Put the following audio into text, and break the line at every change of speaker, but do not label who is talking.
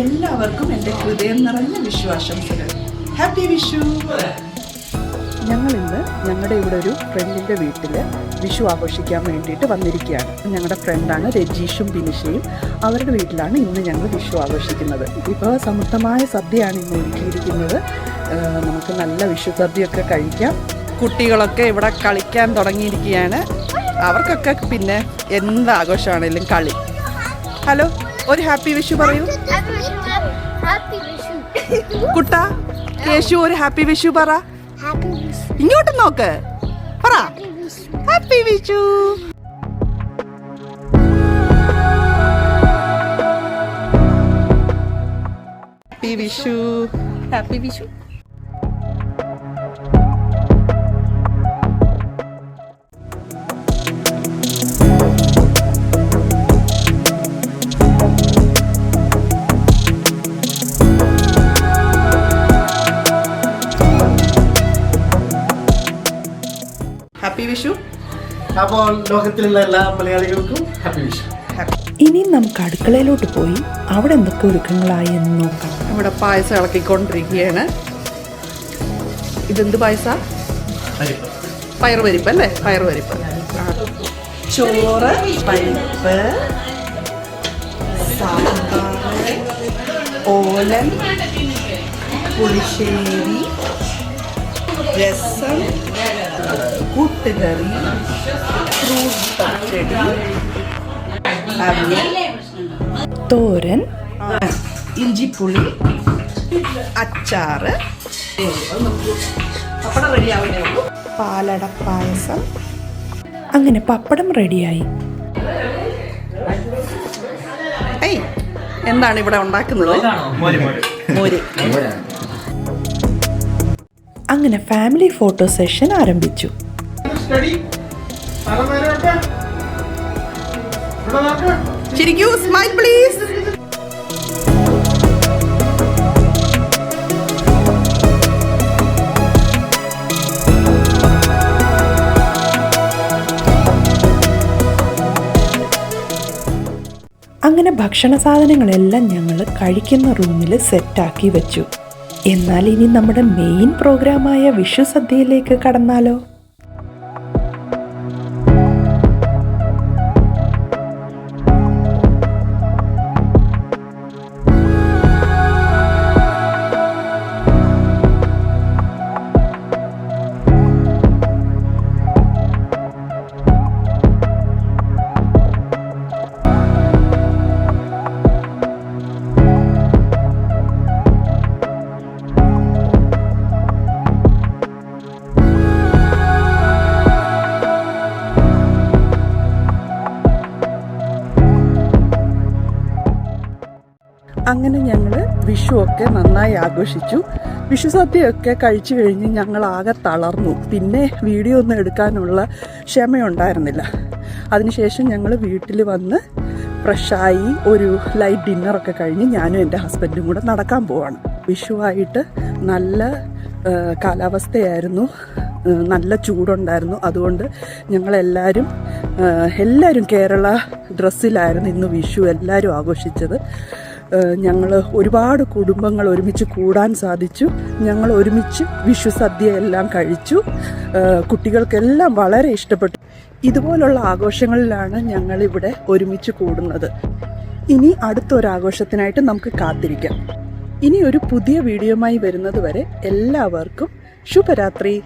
എല്ലാവർക്കും എന്റെ ഹൃദയം നിറഞ്ഞ വിശ്വാസംസകൾ ഹാപ്പി വിഷു. ഞങ്ങൾ ഇന്ന് ഞങ്ങളുടെ ഇവിടെ ഒരു ഫ്രണ്ടിന്റെ വീട്ടിൽ വിഷു ആഘോഷിക്കാൻ വേണ്ടിയിട്ട് വന്നിരിക്കുകയാണ്. ഞങ്ങളുടെ ഫ്രണ്ടാണ് രജീഷും ബിനിഷയും. അവരുടെ വീട്ടിലാണ് ഇന്ന് ഞങ്ങൾ വിഷു ആഘോഷിക്കുന്നത്. ഇപ്പോൾ സമൃദ്ധമായ സദ്യയാണ് ഇന്ന് ഒരുക്കിയിരിക്കുന്നത്. നമുക്ക് നല്ല വിഷു സദ്യയൊക്കെ കഴിക്കാം. കുട്ടികളൊക്കെ ഇവിടെ കളിക്കാൻ തുടങ്ങിയിരിക്കുകയാണ്. അവർക്കൊക്കെ പിന്നെ എന്ത് ആഘോഷമാണെങ്കിലും കളി. ഹലോ ഒരു ഹാപ്പി വിഷു പറയൂ. കുട്ട യേശു ഒരു ഹാപ്പി വിഷു പറ.
ഹാപ്പി വിഷു
ഇങ്ങോട്ട് നോക്ക്. പറ.
Happy Vishu
happy Vishu happy Vishu Vishu.
അപ്പോൾ ലോകത്തിലുള്ള എല്ലാ മലയാളികൾക്കും ഹാപ്പി വിഷു.
ഇനി നമുക്ക് അടുക്കളയിലോട്ട് പോയി അവിടെ എന്തൊക്കെ ഒരുക്കങ്ങളായി എന്ന് നോക്കാം.
ഇവിടെ പായസം ഇളക്കിക്കൊണ്ടിരിക്കുകയാണ്. ഇതെന്ത് പായസ? പയറുപരിപ്പ് അല്ലേ? പയറുപരിപ്പ് പരിപ്പ് ചോറ് പരിപ്പ് സാമ്പാർ ഓലൻ പുളിശ്ശേരി രസം കൂട്ടുകറി ഫ്രൂട്ട് പച്ചടി.
തോരൻ.
ഇഞ്ചിപ്പുളി അച്ചാറ്. പപ്പടം
പാലട പായസം. അങ്ങനെ പപ്പടം റെഡിയായി.
എന്താണ് ഇവിടെ ഉണ്ടാക്കുന്നത്? മോര്
അങ്ങനെ ഫാമിലി ഫോട്ടോ സെഷൻ ആരംഭിച്ചു.
സ്റ്റഡി
ചിരിക്കൂ സ്മൈൽ പ്ലീസ്
അങ്ങനെ ഭക്ഷണ സാധനങ്ങളെല്ലാം ഞങ്ങൾ കഴിക്കുന്ന റൂമിൽ സെറ്റാക്കി വെച്ചു. എന്നാൽ ഇനി നമ്മുടെ മെയിൻ പ്രോഗ്രാമായ വിഷു സദ്യയിലേക്ക് കടന്നാലോ?
അങ്ങനെ ഞങ്ങൾ വിഷു ഒക്കെ നന്നായി ആഘോഷിച്ചു. വിഷു സദ്യയൊക്കെ കഴിച്ചു കഴിഞ്ഞ് ഞങ്ങൾ ആകെ തളർന്നു. പിന്നെ വീഡിയോ ഒന്നും എടുക്കാനുള്ള ക്ഷമയുണ്ടായിരുന്നില്ല. അതിനുശേഷം ഞങ്ങൾ വീട്ടിൽ വന്ന് ഫ്രഷായി ഒരു ലൈറ്റ് ഡിന്നറൊക്കെ കഴിഞ്ഞ് ഞാനും എന്റെ ഹസ്ബൻഡും കൂടെ നടക്കാൻ പോവാണ്. വിഷുവായിട്ട് നല്ല കാലാവസ്ഥയായിരുന്നു. നല്ല ചൂടുണ്ടായിരുന്നു. അതുകൊണ്ട് ഞങ്ങളെല്ലാവരും എല്ലാവരും കേരള ഡ്രസ്സിലായിരുന്നു ഇന്ന് വിഷു എല്ലാവരും ആഘോഷിച്ചത്. ഞങ്ങൾ ഒരുപാട് കുടുംബങ്ങൾ ഒരുമിച്ച് കൂടാൻ സാധിച്ചു. ഞങ്ങൾ ഒരുമിച്ച് വിഷു സദ്യ എല്ലാം കഴിച്ചു. കുട്ടികൾക്കെല്ലാം വളരെ ഇഷ്ടപ്പെട്ടു. ഇതുപോലുള്ള ആഘോഷങ്ങളിലാണ് ഞങ്ങളിവിടെ ഒരുമിച്ച് കൂടുന്നത്. ഇനി അടുത്തൊരാഘോഷത്തിനായിട്ട് നമുക്ക് കാത്തിരിക്കാം. ഇനി ഒരു പുതിയ വീഡിയോയുമായി വരുന്നത് വരെ എല്ലാവർക്കും ശുഭരാത്രി.